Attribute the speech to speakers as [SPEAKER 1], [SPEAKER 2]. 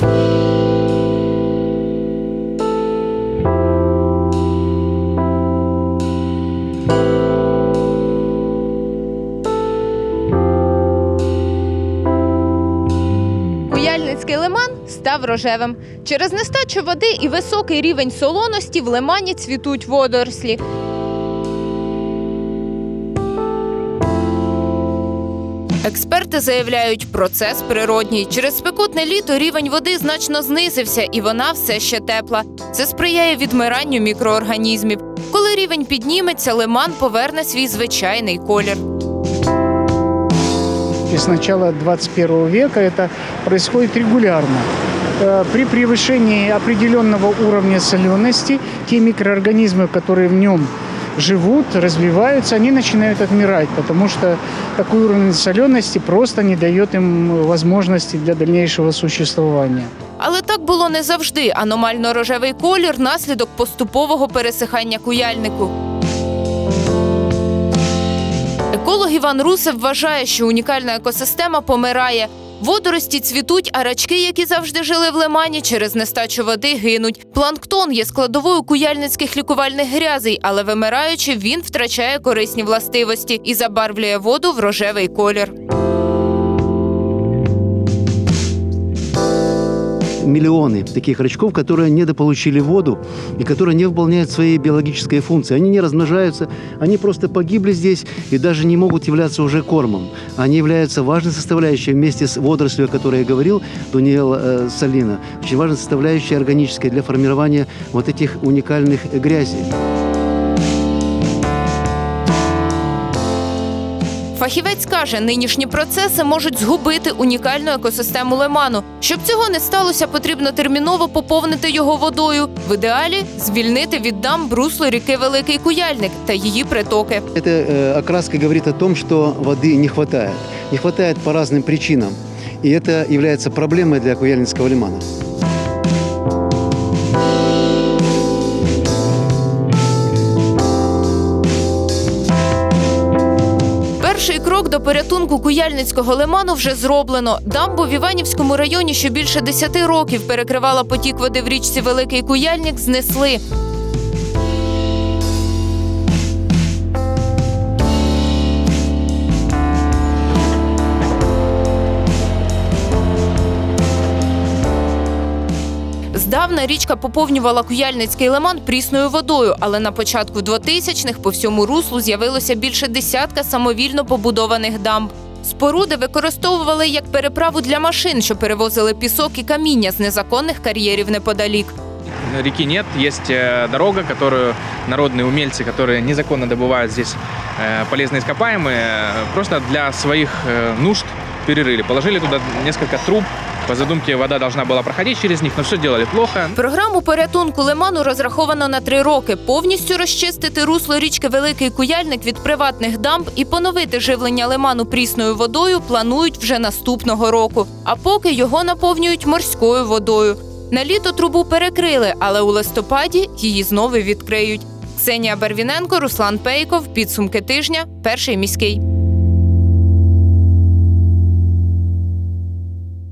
[SPEAKER 1] Куяльницький лиман став рожевим. Через нестачу води і високий рівень солоності в лимані цвітуть водорослі. Експерти заявляють, процес природній. Через спекотне літо рівень води значно знизився, і вона все ще тепла. Це сприяє відмиранню мікроорганізмів. Коли рівень підніметься, лиман поверне свій звичайний колір.
[SPEAKER 2] И с начала 21 века это происходит регулярно. Э, При превышении определенного уровня солености те микроорганизмы, которые в нем живут, развиваются, они начинают отмирать, потому что такой уровень солености просто не дает им возможности для дальнейшего существования.
[SPEAKER 1] Але так було не завжди. Аномально рожевий колір наслідок поступового пересихання куяльнику. Еколог Іван Русев вважає, що унікальна екосистема помирає. Водорості цвітуть, а рачки, які завжди жили в лимані, через нестачу води гинуть. Планктон є складовою куяльницьких лікувальних грязей, але вимираючи, він втрачає корисні властивості і забарвлює воду в рожевий колір.
[SPEAKER 3] Миллионы таких рачков, которые недополучили воду и которые не выполняют своей биологической функции. Они не размножаются, они просто погибли здесь и даже не могут являться уже кормом. Они являются важной составляющей вместе с водорослью, о которой я говорил, Дуниэл э, Салина, очень важной составляющей органической для формирования вот этих уникальных грязей.
[SPEAKER 1] Фахівець каже, нинішні процеси можуть згубити унікальну екосистему лиману. Щоб цього не сталося, потрібно терміново поповнити його водою. В ідеалі звільнити від дамб русло ріки Великий Куяльник та її притоки.
[SPEAKER 3] Эта э, окраска говорит о том, что воды не хватает. Не хватает по разным причинам. И это является проблемой для Куяльницкого лимана.
[SPEAKER 1] Перший крок до порятунку Куяльницького лиману вже зроблено. Дамбу в Іванівському районі, що більше 10 років перекривала потік води в річці Великий Куяльник, знесли. Здавна річка поповнювала Куяльницький лиман прісною водою, але на початку 2000-х по всьому руслу з'явилося більше десятка самовільно побудованих дамб. Споруди використовували як переправу для машин, що перевозили пісок і каміння з незаконних кар'єрів неподалік.
[SPEAKER 4] реки нет, есть э, дорога, которую народные умельцы, которые незаконно добывают здесь э, полезные ископаемые, э, просто для своих э, нужд перерыли. Положили туда несколько труб. по задумке вода должна была проходить через них, но все делали плохо.
[SPEAKER 1] Програму порятунку лиману розраховано на три роки: повністю розчистити русло річки Великий Куяльник від приватних дамб і поновити живлення лиману прісною водою планують вже наступного року. А поки його наповнюють морською водою. На літо трубу перекрили, але у листопаді її знову відкриють. Ксенія Барвіненко, Руслан Пейков. Підсумки тижня. Перший міський.